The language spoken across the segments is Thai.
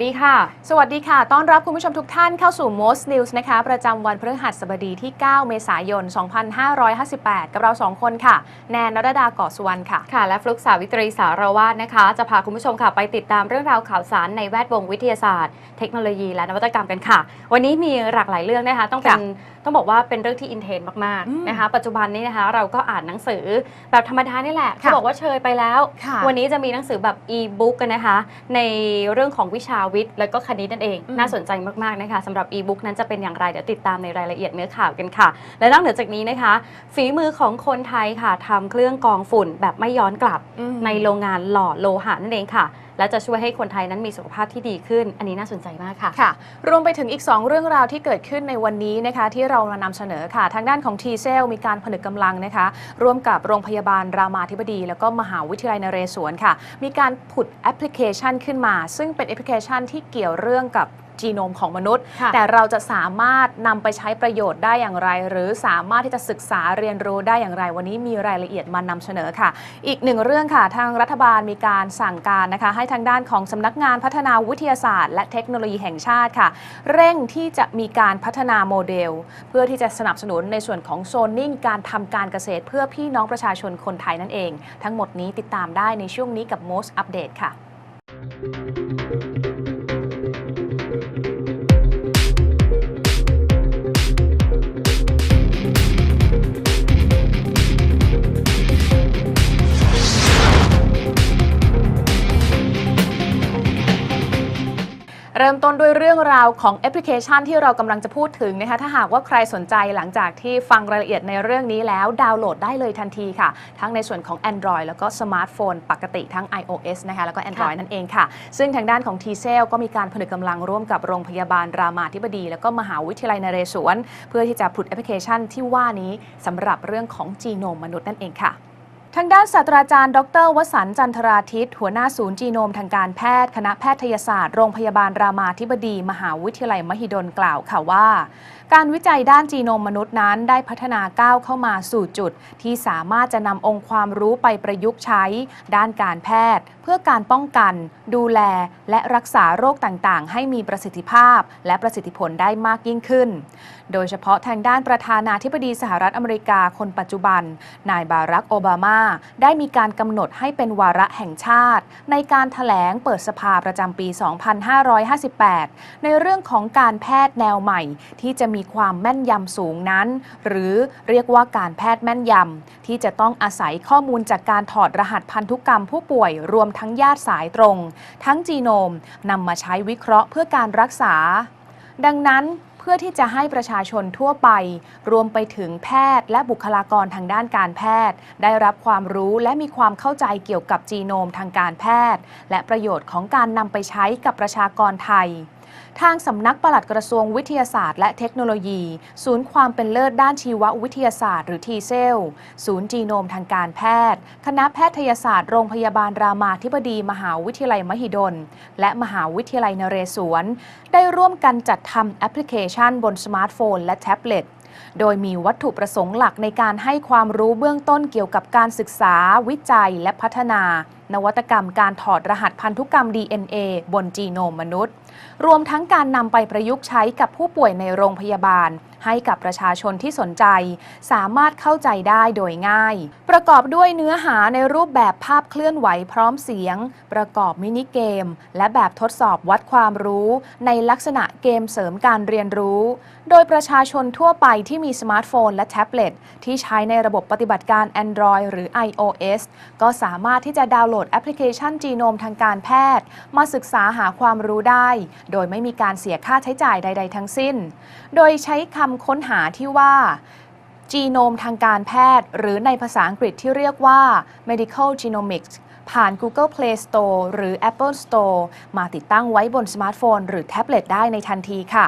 วัสดีค่ะ สวัสดีค่ะ ต้อนรับคุณผู้ชมทุกท่านเข้าสู่ Most News นะคะ ประจำวันพฤหัสบดีที่ 9 เมษายน 2558 กับเรา 2 คนค่ะ แนนนรดาเกาะสุวรรณค่ะ ค่ะ และฟลุกสาวิตรีสารวาสนะคะ จะพาคุณผู้ชมค่ะ ไปติดตามเรื่องราวข่าวสารในแวดวงวิทยาศาสตร์ เทคโนโลยีและนวัตกรรมกันค่ะ วันนี้มีหลากหลายเรื่องนะคะ ต้องเป็นต้องบอกว่าเป็นเรื่องที่อินเทนมากอืมๆนะคะ ปัจจุบันนี้นะคะเราก็อ่านหนังสือแบบธรรมดานี่แหละค่ะเขาบอกว่าเชยไปแล้วค่ะวันนี้จะมีหนังสือแบบอีบุ๊กกันนะคะ ในเรื่องของวิชาวิทย์ และก็คณิตนั่นเองอืมน่าสนใจมากๆนะคะสำหรับอีบุ๊กนั้นจะเป็นอย่างไร เดี๋ยวติดตามในรายละเอียดเนื้อข่าวกันค่ะ และนอกเหนือจากนี้นะคะ ฝีมือของคนไทยค่ะทำเครื่องกรองฝุ่นแบบไม่ย้อนกลับอืมในโรงงานหล่อโลหะนั่นเองค่ะ และจะช่วยให้คนไทยนั้นมีสุขภาพที่ดีขึ้น อันนี้น่าสนใจมากค่ะค่ะรวมไปถึงอีก 2 เรื่องราวที่เกิดขึ้นในวันนี้นะคะที่เรามานำเสนอค่ะ ทางด้านของทีเซลมีการผนึกกำลังนะคะ ร่วมกับโรงพยาบาลรามาธิบดี แล้วก็มหาวิทยาลัยนเรศวรค่ะ มีการผุดแอปพลิเคชันขึ้นมา ซึ่งเป็นแอปพลิเคชันที่เกี่ยวเรื่องกับ จีโนมของมนุษย์ค่ะแต่เราจะสามารถนำไปใช้ประโยชน์ได้อย่างไร หรือสามารถที่จะศึกษาเรียนรู้ได้อย่างไร วันนี้มีรายละเอียดมานำเสนอค่ะ อีกหนึ่งเรื่องค่ะ ทางรัฐบาลมีการสั่งการนะคะ ให้ทางด้านของสำนักงานพัฒนาวิทยาศาสตร์ และเทคโนโลยีแห่งชาติค่ะ เร่งที่จะมีการพัฒนาโมเดล เพื่อที่จะสนับสนุนในส่วนของโซนนิ่งการทำการเกษตร เพื่อพี่น้องประชาชนคนไทยนั่นเอง ทั้งหมดนี้ติดตามได้ในช่วงนี้กับ Most Update ค่ะ เริ่มต้นด้วยเรื่องราวของแอปพลิเคชันที่เรากำลังจะพูดถึงนะคะ ถ้าหากว่าใครสนใจหลังจากที่ฟังรายละเอียดในเรื่องนี้แล้วดาวน์โหลดได้เลยทันทีค่ะ ทั้งในส่วนของ Android แล้วก็สมาร์ทโฟนปกติทั้ง iOS นะคะแล้วก็ Android นั่นเองค่ะ ซึ่งทางด้านของ t c l ก็มีการผนึกกำลังร่วมกับโรงพยาบาลรามาธิบดี แล้วก็มหาวิทยาลัยนเรศวรเพื่อที่จะผุดแอปพลิเคชันที่ว่านี้สำหรับเรื่องของจีโนมมนุษย์นั่นเองค่ะ ทางด้านศาสตราจารย์ ดร วสันต์จันทราทิต หัวหน้าศูนย์จีโนมทางการแพทย์ คณะแพทยศาสตร์ โรงพยาบาลรามาธิบดี มหาวิทยาลัยมหิดลกล่าวค่ะว่า การวิจัยด้านจีโนมมนุษย์นั้นได้พัฒนาก้าวเข้ามาสู่จุด ที่สามารถจะนำองค์ความรู้ไปประยุกต์ใช้ ด้านการแพทย์ เพื่อการป้องกัน ดูแล และรักษาโรคต่างๆ ให้มีประสิทธิภาพ และประสิทธิผลได้มากยิ่งขึ้น โดยเฉพาะทางด้านประธานาธิบดีสหรัฐอเมริกาคนปัจจุบัน นายบารักโอบามา ได้มีการกำหนดให้เป็นวาระแห่งชาติ ในการถแถลงเปิดสภาประจำปี 2558 ในเรื่องของการแพทย์แนวใหม่ที่จะมีีความแม่นยำสูงนั้น หรือเรียกว่าการแพทย์แม่นยำที่จะต้องอาศัยข้อมูลจากการถอดรหัสพันธุกรรมผู้ป่วยรวมทั้งญาติสายตรง ทั้งจีโนมนำมาใช้วิเคราะห์เพื่อการรักษา ดังนั้นเพื่อที่จะให้ประชาชนทั่วไป รวมไปถึงแพทย์และบุคลากรทางด้านการแพทย์ ได้รับความรู้และมีความเข้าใจเกี่ยวกับจีโนมทางการแพทย์ และประโยชน์ของการนำไปใช้กับประชากรไทย ทางสำนักปลัดกระทรวงวิทยาศาสตร์และเทคโนโลยี ศูนย์ความเป็นเลิศด้านชีววิทยาศาสตร์หรือทีเซล ศูนย์จีโนมทางการแพทย์ คณะแพทยศาสตร์โรงพยาบาลรามาธิบดี มหาวิทยาลัยมหิดล และมหาวิทยาลัยนเรศวร ได้ร่วมกันจัดทำแอปพลิเคชันบนสมาร์ทโฟน และแท็บเล็ตโดยมีวัตถุประสงค์หลักในการให้ความรู้เบื้องต้นเกี่ยวกับการศึกษา วิจัย และพัฒนา นวัตกรรมการถอดรหัสพันธุกรรม DNA บนจีโนมมนุษย์ รวมทั้งการนำไปประยุกต์ใช้กับผู้ป่วยในโรงพยาบาล ให้กับประชาชนที่สนใจ สามารถเข้าใจได้โดยง่าย ประกอบด้วยเนื้อหาในรูปแบบภาพเคลื่อนไหวพร้อมเสียง ประกอบมินิเกม และแบบทดสอบวัดความรู้ ในลักษณะเกมเสริมการเรียนรู้ โดยประชาชนทั่วไปที่มีสมาร์ทโฟนและแท็บเล็ตที่ใช้ในระบบปฏิบัติการ Android หรือ iOS ก็สามารถที่จะดาวน์โหลดแอปพลิเคชันจีโนมทางการแพทย์ มาศึกษาหาความรู้ได้ โดยไม่มีการเสียค่าใช้จ่ายใด ๆ ทั้งสิ้น โดยใช้คำค้นหาที่ว่าจีโนมทางการแพทย์ หรือในภาษาอังกฤษที่เรียกว่า medical genomics ผ่าน Google Play Store หรือ Apple Store มาติดตั้งไว้บนสมาร์ทโฟน หรือแท็บเล็ตได้ในทันทีค่ะ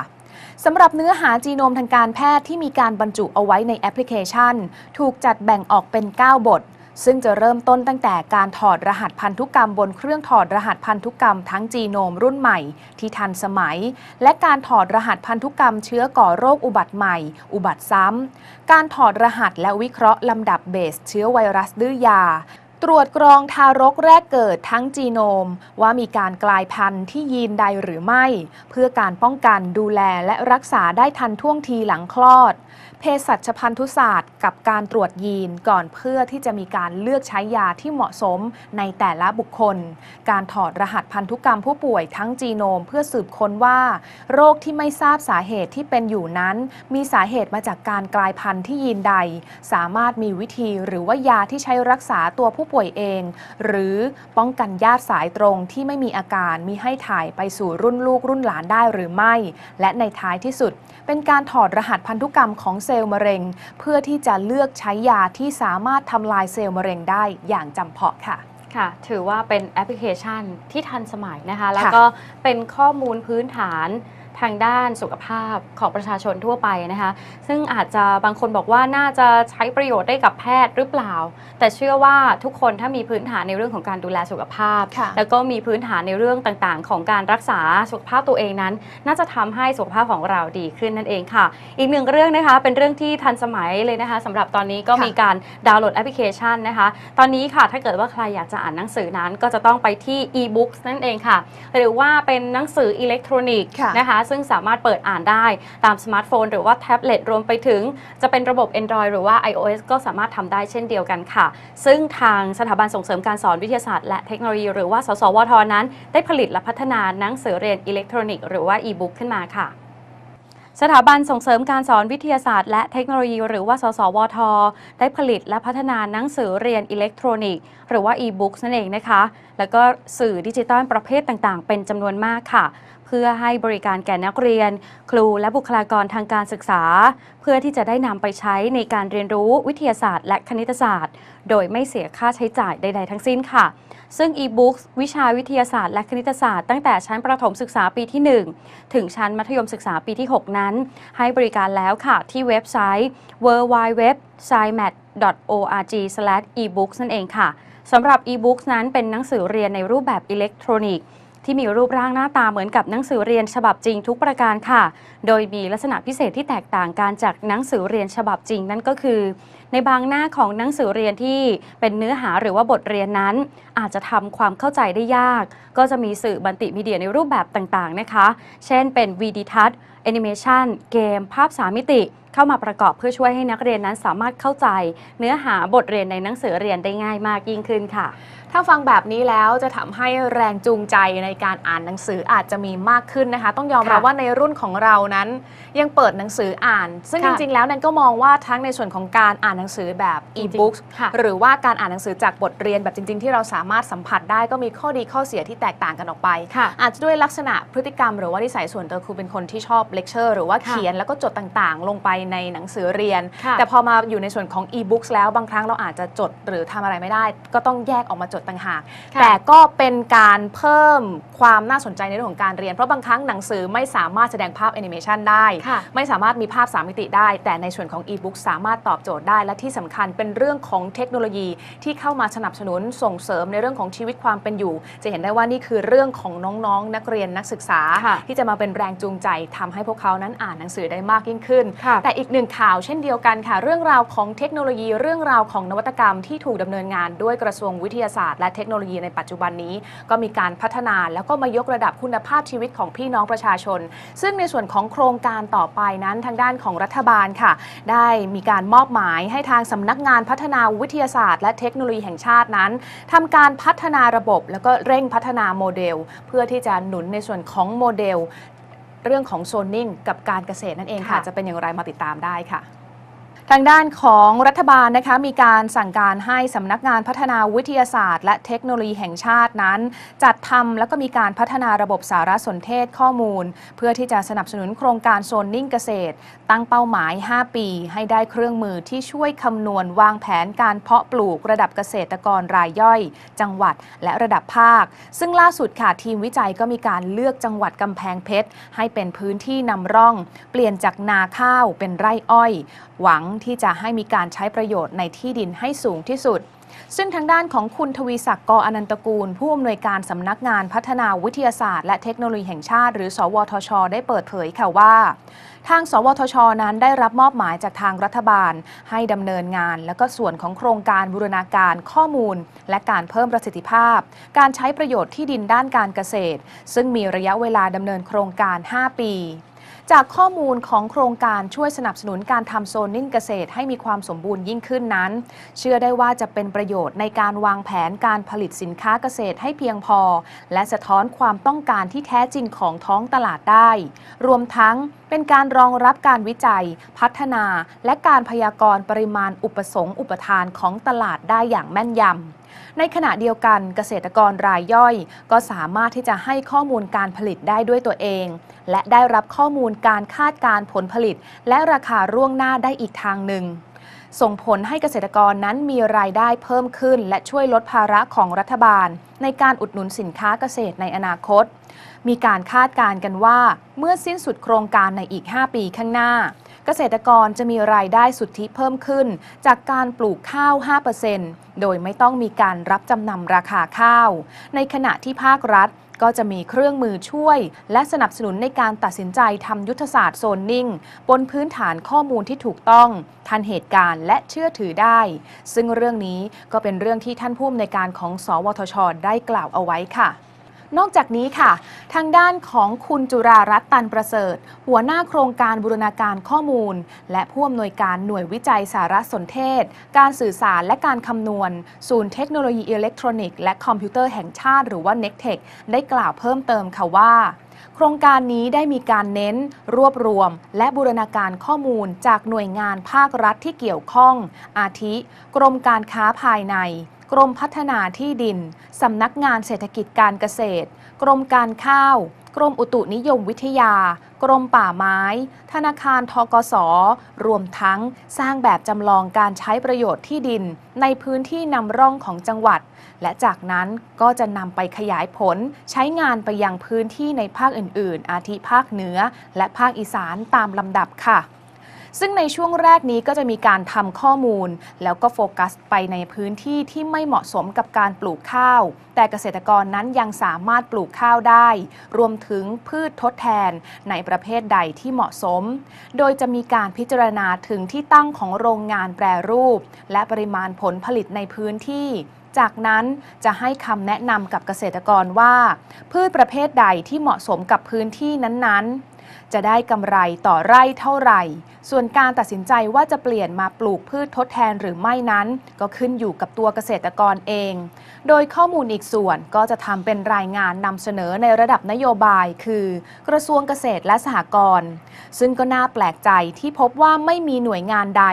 สำหรับเนื้อหาจีโนมทางการแพทย์ที่มีการบรรจุเอาไว้ในแอปพลิเคชัน ถูกจัดแบ่งออกเป็น 9 บท ซึ่งจะเริ่มต้นตั้งแต่การถอดรหัสพันธุกรรมบนเครื่องถอดรหัสพันธุกรรมทั้งจีโนมรุ่นใหม่ที่ทันสมัย และการถอดรหัสพันธุกรรมเชื้อก่อโรคอุบัติใหม่ อุบัติซ้ำ การถอดรหัสและวิเคราะห์ลำดับเบสเชื้อไวรัสดื้อยา ตรวจกรองทารกแรกเกิดทั้งจีโนม ว่ามีการกลายพันธุ์ที่ยีนใดหรือไม่ เพื่อการป้องกันดูแลและรักษาได้ทันท่วงทีหลังคลอดเภสัชพันธุศาสตร์ กับการตรวจยีนก่อนเพื่อที่จะมีการเลือกใช้ยาที่เหมาะสมในแต่ละบุคคล การถอดรหัสพันธุกรรมผู้ป่วยทั้งจีโนม เพื่อสืบค้นว่า โรคที่ไม่ทราบสาเหตุที่เป็นอยู่นั้น มีสาเหตุมาจากการกลายพันธุ์ที่ยีนใด สามารถมีวิธีหรือว่ายาที่ใช้รักษาตัวผู้ป่วยเอง หรือป้องกันญาติสายตรงที่ไม่มีอาการมีให้ถ่ายไปสู่รุ่นลูกรุ่นหลานได้หรือไม่ และในท้ายที่สุด เป็นการถอดรหัสพันธุกรรมของเซลล์มะเร็ง เพื่อที่จะเลือกใช้ยาที่สามารถทำลายเซลล์มะเร็งได้อย่างจำเพาะค่ะค่ะ ถือว่าเป็นแอปพลิเคชันที่ทันสมัยนะคะ แล้วก็เป็นข้อมูลพื้นฐาน ทางด้านสุขภาพของประชาชนทั่วไปนะคะ ซึ่งอาจจะบางคนบอกว่าน่าจะใช้ประโยชน์ได้กับแพทย์หรือเปล่า แต่เชื่อว่าทุกคนถ้ามีพื้นฐานในเรื่องของการดูแลสุขภาพค่ะแล้วก็มีพื้นฐานในเรื่องต่างๆ ของการรักษาสุขภาพตัวเองนั้น น่าจะทำให้สุขภาพของเราดีขึ้นนั่นเองค่ะ อีกหนึ่งเรื่องนะคะเป็นเรื่องที่ทันสมัยเลยนะคะสำหรับตอนนี้ก็ค่ะมีการดาวน์โหลดแอปพลิเคชันนะคะ ตอนนี้ค่ะถ้าเกิดว่าใครอยากจะอ่านหนังสือนั้นก็จะต้องไปที่ e-books นั่นเองค่ะ หรือว่าเป็นหนังสืออิเล็กทรอนิกส์ค่ะนะคะซึ่งสามารถเปิดอ่านได้ตามสมาร์ทโฟน หรือว่าแท็บเล็ตรวมไปถึง จะเป็นระบบ Android หรือว่า iOS ก็สามารถทำได้เช่นเดียวกันค่ะ ซึ่งทางสถาบันส่งเสริมการสอนวิทยาศาสตร์และเทคโนโลยี หรือว่า สสวท นั้น ได้ผลิตและพัฒนาหนังสือเรียนอิเล็กทรอนิกส์หรือว่า e-book ขึ้นมาค่ะสถาบันส่งเสริมการสอนวิทยาศาสตร์และเทคโนโลยี หรือว่า สสวท ได้ผลิตและพัฒนาหนังสือเรียนอิเล็กทรอนิกส์ หรือว่า e-books นั่นเองนะคะ แล้วก็สื่อดิจิตอลประเภทต่างๆ เป็นจำนวนมากค่ะ เพื่อให้บริการแก่นักเรียน ครูและบุคลากรทางการศึกษา เพื่อที่จะได้นำไปใช้ในการเรียนรู้วิทยาศาสตร์ และคณิตศาสตร์ โดยไม่เสียค่าใช้จ่ายใด ๆ ทั้งสิ้นค่ะ ซึ่ง e-books วิชาวิทยาศาสตร์และคณิตศาสตร์ตั้งแต่ชั้นประถมศึกษาปีที่ 1 ถึงชั้นมัธยมศึกษาปีที่ 6 นั้น ให้บริการแล้วค่ะที่เว็บไซต์ www.scimat.org/ebooks นั่นเองค่ะ สำหรับ e-books นั้นเป็นหนังสือเรียนในรูปแบบอิเล็กทรอนิกส์ที่มีรูปร่างหน้าตาเหมือนกับหนังสือเรียนฉบับจริงทุกประการค่ะ โดยมีลักษณะพิเศษที่แตกต่างกันจากหนังสือเรียนฉบับจริงนั่นก็คือ ในบางหน้าของหนังสือเรียนที่เป็นเนื้อหาหรือว่าบทเรียนนั้น อาจจะทำความเข้าใจได้ยาก ก็จะมีสื่อบันติมีเดียในรูปแบบต่างๆนะคะ เช่นเป็นวีดีทัศน์แอนิเมชันเกม ภาพสามมิติ เข้ามาประกอบเพื่อช่วยให้นักเรียนนั้นสามารถเข้าใจ เนื้อหาบทเรียนในหนังสือเรียนได้ง่ายมากยิ่งขึ้นค่ะ ถ้าฟังแบบนี้แล้วจะทำให้แรงจูงใจในการอ่านหนังสืออาจจะมีมากขึ้นนะคะ ต้องยอมรับค่ะว่าในรุ่นของเรานั้น ยังเปิดหนังสืออ่าน ซึ่งจค่ะริงๆแล้วแนันก็มองว่าทั้งในส่วนของการอ่านหนังสือแบบจริงๆ e-books ค่ะหรือว่าการอ่านหนังสือจากบทเรียนแบบจริง ๆ ที่เราสามารถสัมผัสได้ก็มีข้อดีข้อเสียที่แตกต่างกันออกไปค่ะอาจจะด้วยลักษณะพฤติกรรม หรือว่านิสัยส่วนตัวคือเป็นคนที่ชอบเลคเชอร์หรือว่าค่ะเขียนแล้วก็จดต่างๆ ลงไปในหนังสือเรียนค่ะแต่พอมาอยู่ในส่วนของ e-books แล้วบางครั้งเราอาจจะจดหรือทำอะไรไม่ได้ ก็ต้องแยกออกมาจดต่างหากค่ะแต่ก็เป็นการเพิ่มความน่าสนใจในเรื่องของการเรียน เพราะบางครั้งหนังสือไม่สามารถแสดงภาพแอนิเมชันได้ค่ะไม่สามารถมีภาพสามมิติได้ แต่ในส่วนของ e-book สามารถตอบโจทย์ได้และที่สำคัญเป็นเรื่องของเทคโนโลยีที่เข้ามาสนับสนุนส่งเสริมในเรื่องของชีวิตความเป็นอยู่ จะเห็นได้ว่านี่คือเรื่องของน้องๆ นักเรียนนักศึกษาค่ะที่จะมาเป็นแรงจูงใจทำให้พวกเขานั้นอ่านหนังสือได้มากยิ่งขึ้นค่ะแต่อีกหนึ่งข่าวเช่นเดียวกันค่ะ เรื่องราวของเทคโนโลยีเรื่องราวของนวัตกรรมที่ถูกดำเนินงานด้วยกระทรวงวิทยาศาสตร์และเทคโนโลยีในปัจจุบันนี้ ก็มีการพัฒนาแล้วก็มายกระดับคุณภาพชีวิตของพี่น้องประชาชน ซึ่งในส่วนของโครงการต่อไปนั้นทางด้านของรัฐบาลค่ะ ได้มีการมอบหมายให้ทางสำนักงานพัฒนาวิทยาศาสตร์ และเทคโนโลยีแห่งชาตินั้นทำการพัฒนาระบบ แล้วก็เร่งพัฒนาโมเดล เพื่อที่จะหนุนในส่วนของโมเดล เรื่องของโซนนิ่งกับการเกษตรนั่นเองค่ะค่ะจะเป็นอย่างไรมาติดตามได้ค่ะ ทางด้านของรัฐบาลนะคะมีการสั่งการให้สำนักงานพัฒนาวิทยาศาสตร์ และเทคโนโลยีแห่งชาตินั้น จัดทำแล้วก็มีการพัฒนาระบบสารสนเทศข้อมูล เพื่อที่จะสนับสนุนโครงการโซนนิ่งเกษตร ตั้งเป้าหมาย 5 ปี ให้ได้เครื่องมือที่ช่วยคำนวณวางแผนการเพาะปลูกระดับเกษตรกรรายย่อย จังหวัดและระดับภาค ซึ่งล่าสุดค่ะทีมวิจัยก็มีการเลือกจังหวัดกำแพงเพชรให้เป็นพื้นที่นำร่อง เปลี่ยนจากนาข้าวเป็นไร่อ้อย หวังที่จะให้มีการใช้ประโยชน์ในที่ดินให้สูงที่สุด ซึ่งทางด้านของคุณทวีศักดิ์กอนันตกูล ผู้อำนวยการสำนักงานพัฒนาวิทยาศาสตร์ และเทคโนโลยีแห่งชาติ หรือ สวทช ได้เปิดเผยค่ะว่าทาง สวทช นั้นได้รับมอบหมายจากทางรัฐบาล ให้ดำเนินงาน และก็ส่วนของโครงการบูรณาการข้อมูล และการเพิ่มประสิทธิภาพ การใช้ประโยชน์ที่ดินด้านการเกษตร ซึ่งมีระยะเวลาดำเนินโครงการ 5 ปี จากข้อมูลของโครงการช่วยสนับสนุนการทำโซนนิ่งเกษตรให้มีความสมบูรณ์ยิ่งขึ้นนั้น เชื่อได้ว่าจะเป็นประโยชน์ในการวางแผนการผลิตสินค้าเกษตรให้เพียงพอ และสะท้อนความต้องการที่แท้จริงของท้องตลาดได้ รวมทั้งเป็นการรองรับการวิจัย พัฒนา และการพยากรณ์ปริมาณอุปสงค์อุปทานของตลาดได้อย่างแม่นยำ ในขณะเดียวกันเกษตรกรรายย่อย ก็สามารถที่จะให้ข้อมูลการผลิตได้ด้วยตัวเอง และได้รับข้อมูลการคาดการผลผลิต และราคาร่วงหน้าได้อีกทางหนึ่งส่งผลให้เกษตรกรนั้นมีรายได้เพิ่มขึ้น และช่วยลดภาระของรัฐบาล ในการอุดหนุนสินค้าเกษตรในอนาคต มีการคาดการณ์กันว่า เมื่อสิ้นสุดโครงการในอีก 5 ปีข้างหน้า เกษตรกรจะมีรายได้สุทธิเพิ่มขึ้น จากการปลูกข้าว 5%โดยไม่ต้องมีการรับจำนำราคาข้าว ในขณะที่ภาครัฐก็จะมีเครื่องมือช่วย และสนับสนุนในการตัดสินใจทำยุทธศาสตร์โซนนิ่ง บนพื้นฐานข้อมูลที่ถูกต้อง ทันเหตุการณ์และเชื่อถือได้ ซึ่งเรื่องนี้ก็เป็นเรื่องที่ท่านผู้อำนวยการของ สวทช ได้กล่าวเอาไว้ค่ะ นอกจากนี้ค่ะ ทางด้านของคุณจุรารัตน์ตันประเสริฐ หัวหน้าโครงการบูรณาการข้อมูล และผู้อำนวยการหน่วยวิจัยสารสนเทศ การสื่อสารและการคำนวณ ศูนย์เทคโนโลยีอิเล็กทรอนิกส์และคอมพิวเตอร์แห่งชาติหรือว่า n e c t e c h ได้กล่าวเพิ่มเติมค่ะว่าโครงการนี้ได้มีการเน้น รวบรวม และบูรณาการข้อมูลจากหน่วยงานภาครัฐที่เกี่ยวข้อง อาทิ กรมการค้าภายใน กรมพัฒนาที่ดิน สำนักงานเศรษฐกิจการเกษตร กรมการข้าว กรมอุตุนิยมวิทยา กรมป่าไม้ ธนาคารทกส รวมทั้งสร้างแบบจำลองการใช้ประโยชน์ที่ดิน ในพื้นที่นำร่องของจังหวัด และจากนั้นก็จะนำไปขยายผลใช้งานไปยังพื้นที่ในภาคอื่น ๆ อาทิภาคเหนือ และภาคอีสานตามลำดับค่ะ ซึ่งในช่วงแรกนี้ก็จะมีการทำข้อมูล แล้วก็โฟกัสไปในพื้นที่ที่ไม่เหมาะสมกับการปลูกข้าว แต่เกษตรกรนั้นยังสามารถปลูกข้าวได้ รวมถึงพืชทดแทนในประเภทใดที่เหมาะสม โดยจะมีการพิจารณาถึงที่ตั้งของโรงงานแปรรูป และปริมาณผลผลิตในพื้นที่จากนั้นจะให้คำแนะนำกับเกษตรกรว่า พืชประเภทใดที่เหมาะสมกับพื้นที่นั้นๆ จะได้กำไรต่อไร่เท่าไหร่ ส่วนการตัดสินใจว่าจะเปลี่ยนมาปลูกพืชทดแทนหรือไม่นั้น ก็ขึ้นอยู่กับตัวเกษตรกรเอง โดยข้อมูลอีกส่วนก็จะทำเป็นรายงานนำเสนอในระดับนโยบาย คือ กระทรวงเกษตรและสหกรณ์ซึ่งก็น่าแปลกใจที่พบว่าไม่มีหน่วยงานใด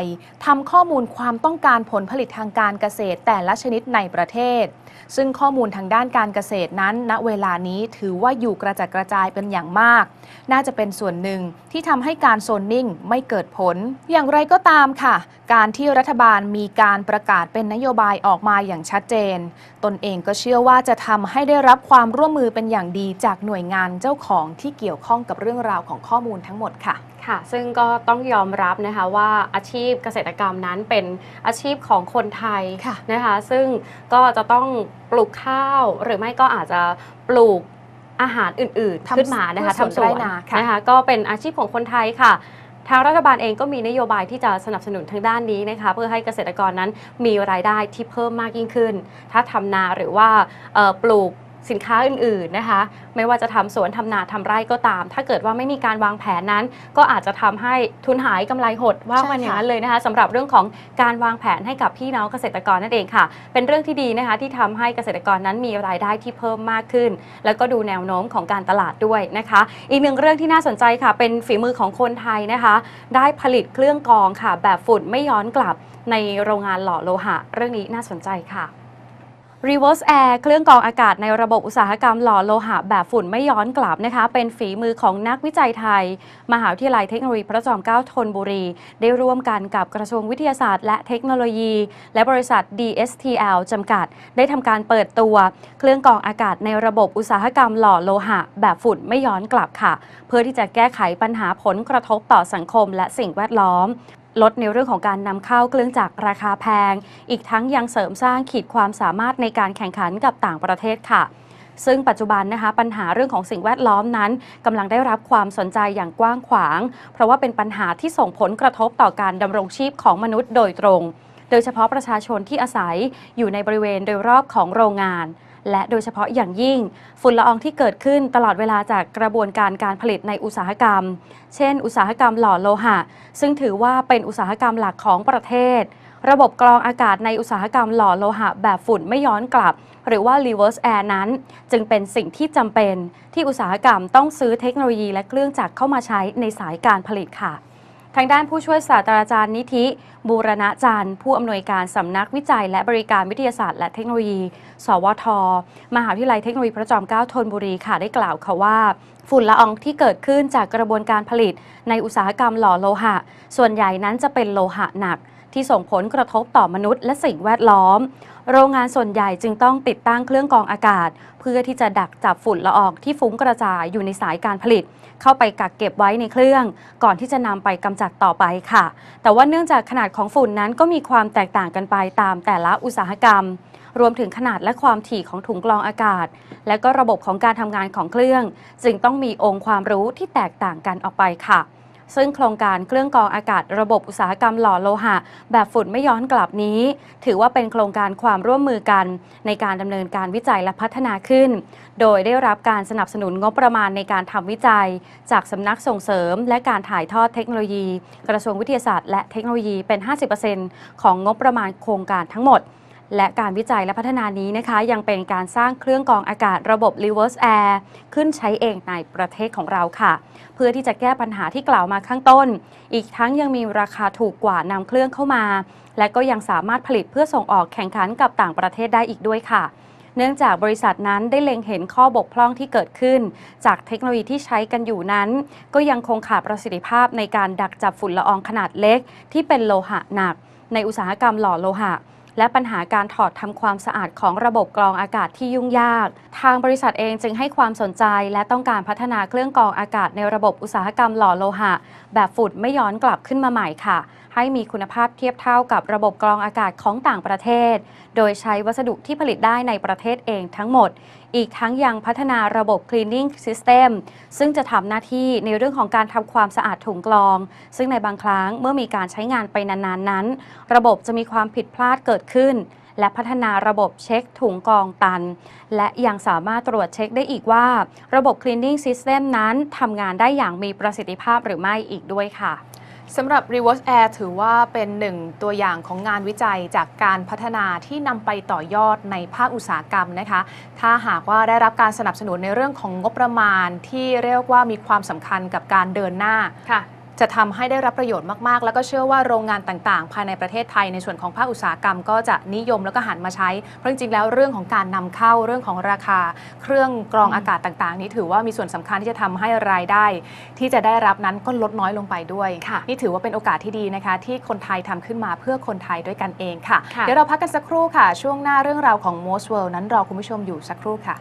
ทำข้อมูลความต้องการผลผลิตทางการเกษตรแต่ละชนิดในประเทศ ซึ่งข้อมูลทางด้านการเกษตรนั้น ณเวลานี้ถือว่าอยู่กระจัดกระจายเป็นอย่างมาก น่าจะเป็นส่วนหนึ่งที่ทำให้การโซนนิ่งไม่เกิดผล อย่างไรก็ตามค่ะ การที่รัฐบาลมีการประกาศเป็นนโยบายออกมาอย่างชัดเจน ตนเองก็เชื่อว่าจะทำให้ได้รับความร่วมมือเป็นอย่างดีจากหน่วยงานเจ้าของที่เกี่ยวข้องกับเรื่องราวของข้อมูลทั้งหมดค่ะ ค่ะ ซึ่งก็ต้องยอมรับนะคะว่าอาชีพเกษตรกรรมนั้นเป็นอาชีพของคนไทยค่ะนะคะ ซึ่งก็จะต้องปลูกข้าวหรือไม่ก็อาจจะปลูกอาหารอื่นทำๆขึ้นมานะคะพืชสวนทำสวไร่นนาค่ะนะคะก็เป็นอาชีพของคนไทยค่ะทางรัฐบาลเองก็มีนโยบายที่จะสนับสนุนทางด้านนี้นะคะเพื่อให้เกษตรกรนั้นมีรายได้ที่เพิ่มมากยิ่งขึ้น ถ้าทำนาหรือว่าเอ่อปลูก สินค้าอื่นๆนะคะ ไม่ว่าจะทำสวนทำนาทำไร่ก็ตาม ถ้าเกิดว่าไม่มีการวางแผนนั้น ก็อาจจะทำให้ทุนหายกำไรหดว่ามันอย่างนั้นเลยนะคะสำหรับเรื่องของการวางแผนให้กับพี่น้องเกษตรกรนั่นเองค่ะ เป็นเรื่องที่ดีนะคะที่ทำให้เกษตรกรนั้นมีรายได้ที่เพิ่มมากขึ้น แล้วก็ดูแนวโน้มของการตลาดด้วยนะคะ อีกหนึ่งเรื่องที่น่าสนใจค่ะ เป็นฝีมือของคนไทยนะคะ ได้ผลิตเครื่องกรองค่ะ แบบฝุ่นไม่ย้อนกลับในโรงงานหล่อโลหะ เรื่องนี้น่าสนใจค่ะ Reverse Air เครื่องกรองอากาศในระบบอุตสาหกรรมหล่อโลหะแบบฝุ่นไม่ย้อนกลับนะคะ เป็นฝีมือของนักวิจัยไทย มหาวิทยาลัยเทคโนโลยีพระจอมเกล้าธนบุรี ได้ร่วมกันกับกระทรวงวิทยาศาสตร์และเทคโนโลยี และบริษัท DSTL จำกัด ได้ทำการเปิดตัว เครื่องกรองอากาศในระบบอุตสาหกรรมหล่อโลหะ แบบฝุ่นไม่ย้อนกลับค่ะ เพื่อที่จะแก้ไขปัญหาผลกระทบต่อสังคมและสิ่งแวดล้อม ลดในเรื่องของการนำเข้าเครื่องจักรราคาแพง อีกทั้งยังเสริมสร้างขีดความสามารถในการแข่งขันกับต่างประเทศค่ะซึ่งปัจจุบันนะคะปัญหาเรื่องของสิ่งแวดล้อมนั้นกำลังได้รับความสนใจอย่างกว้างขวาง เพราะว่าเป็นปัญหาที่ส่งผลกระทบต่อการดำรงชีพของมนุษย์โดยตรง โดยเฉพาะประชาชนที่อาศัยอยู่ในบริเวณโดยรอบของโรงงาน และโดยเฉพาะอย่างยิ่ง ฝุ่นละอองที่เกิดขึ้นตลอดเวลาจากกระบวนการการผลิตในอุตสาหกรรม เช่น อุตสาหกรรมหล่อโลหะ ซึ่งถือว่าเป็นอุตสาหกรรมหลักของประเทศ ระบบกรองอากาศในอุตสาหกรรมหล่อโลหะ แบบฝุ่นไม่ย้อนกลับ หรือว่า reverse air นั้น จึงเป็นสิ่งที่จำเป็น ที่อุตสาหกรรมต้องซื้อเทคโนโลยีและเครื่องจักรเข้ามาใช้ในสายการผลิตค่ะ ทางด้านผู้ช่วยศาสตราจารย์นิธิบูรณะจันทร์ผู้อำนวยการสำนักวิจัย และบริการวิทยาศาสตร์และเทคโนโลยี สวท มหาวิทยาลัยเทคโนโลยีพระจอมเกล้าธนบุรีค่ะได้กล่าวค่ะว่า ฝุ่นละอองที่เกิดขึ้นจากกระบวนการผลิต ในอุตสาหกรรมหล่อโลหะ ส่วนใหญ่นั้นจะเป็นโลหะหนักที่ส่งผลกระทบต่อมนุษย์และสิ่งแวดล้อม โรงงานส่วนใหญ่จึงต้องติดตั้งเครื่องกรองอากาศ เพื่อที่จะดักจับฝุ่นละอองที่ฟุ้งกระจายอยู่ในสายการผลิต เข้าไปกักเก็บไว้ในเครื่อง ก่อนที่จะนำไปกำจัดต่อไปค่ะ แต่ว่าเนื่องจากขนาดของฝุ่นนั้นก็มีความแตกต่างกันไปตามแต่ละอุตสาหกรรม รวมถึงขนาดและความถี่ของถุงกรองอากาศ และก็ระบบของการทำงานของเครื่อง จึงต้องมีองค์ความรู้ที่แตกต่างกันออกไปค่ะ ซึ่งโครงการเครื่องกรองอากาศระบบอุตสาหกรรมหล่อโลหะ แบบฝุ่นไม่ย้อนกลับนี้ ถือว่าเป็นโครงการความร่วมมือกัน ในการดำเนินการวิจัยและพัฒนาขึ้น โดยได้รับการสนับสนุนงบประมาณในการทำวิจัย จากสำนักส่งเสริม และการถ่ายทอดเทคโนโลยี กระทรวงวิทยาศาสตร์และเทคโนโลยีเป็น 50%ของงบประมาณโครงการทั้งหมด และการวิจัยและพัฒนานี้นะคะ ยังเป็นการสร้างเครื่องกรองอากาศระบบ reverse air ขึ้นใช้เองในประเทศของเราค่ะ เพื่อที่จะแก้ปัญหาที่กล่าวมาข้างต้น อีกทั้งยังมีราคาถูกกว่านำเครื่องเข้ามา และก็ยังสามารถผลิตเพื่อส่งออกแข่งขันกับต่างประเทศได้อีกด้วยค่ะ เนื่องจากบริษัทนั้นได้เล็งเห็นข้อบกพร่องที่เกิดขึ้น จากเทคโนโลยีที่ใช้กันอยู่นั้น ก็ยังคงขาดประสิทธิภาพในการดักจับฝุ่นละอองขนาดเล็ก ที่เป็นโลหะหนัก ในอุตสาหกรรมหล่อโลหะ และปัญหาการถอดทำความสะอาดของระบบกรองอากาศที่ยุ่งยาก ทางบริษัทเองจึงให้ความสนใจและต้องการพัฒนาเครื่องกรองอากาศในระบบอุตสาหกรรมหล่อโลหะ แบบฝุ่นไม่ย้อนกลับขึ้นมาใหม่ค่ะ ให้มีคุณภาพเทียบเท่ากับระบบกรองอากาศของต่างประเทศ โดยใช้วัสดุที่ผลิตได้ในประเทศเองทั้งหมด อีกทั้งยังพัฒนาระบบ cleaning system ซึ่งจะทำหน้าที่ในเรื่องของการทำความสะอาดถุงกรอง ซึ่งในบางครั้งเมื่อมีการใช้งานไปนานๆนั้น ระบบจะมีความผิดพลาดเกิดขึ้นและพัฒนาระบบเช็คถุงกองตัน และยังสามารถตรวจเช็คได้อีกว่า ระบบ cleaning system นั้นทำงานได้อย่างมีประสิทธิภาพหรือไม่อีกด้วยค่ะ สำหรับ reverse air ถือว่าเป็นหนึ่งตัวอย่างของงานวิจัยจากการพัฒนาที่นำไปต่อยอดในภาคอุตสาหกรรมนะคะ ถ้าหากว่าได้รับการสนับสนุนในเรื่องของงบประมาณที่เรียกว่ามีความสำคัญกับการเดินหน้า จะทำให้ได้รับประโยชน์มากๆ แล้วก็เชื่อว่าโรงงานต่างๆ ภายในประเทศไทยในส่วนของภาคอุตสาหกรรม ก็จะนิยมแล้วก็หันมาใช้ เพราะจริงๆแล้วเรื่องของการนำเข้าเรื่องของราคา เครื่องกรองอากาศต่างๆ นี้ถือว่ามีส่วนสำคัญที่จะทำให้รายได้ ที่จะได้รับนั้นก็ลดน้อยลงไปด้วยค่ะนี่ถือว่าเป็นโอกาสที่ดีนะคะ ที่คนไทยทำขึ้นมาเพื่อคนไทยด้วยกันเองค่ะค่ะ เดี๋ยวเราพักกันสักครู่ค่ะ ช่วงหน้าเรื่องราวของ Most World นั้นรอคุณผู้ชมอยู่สักครู่ค่ะ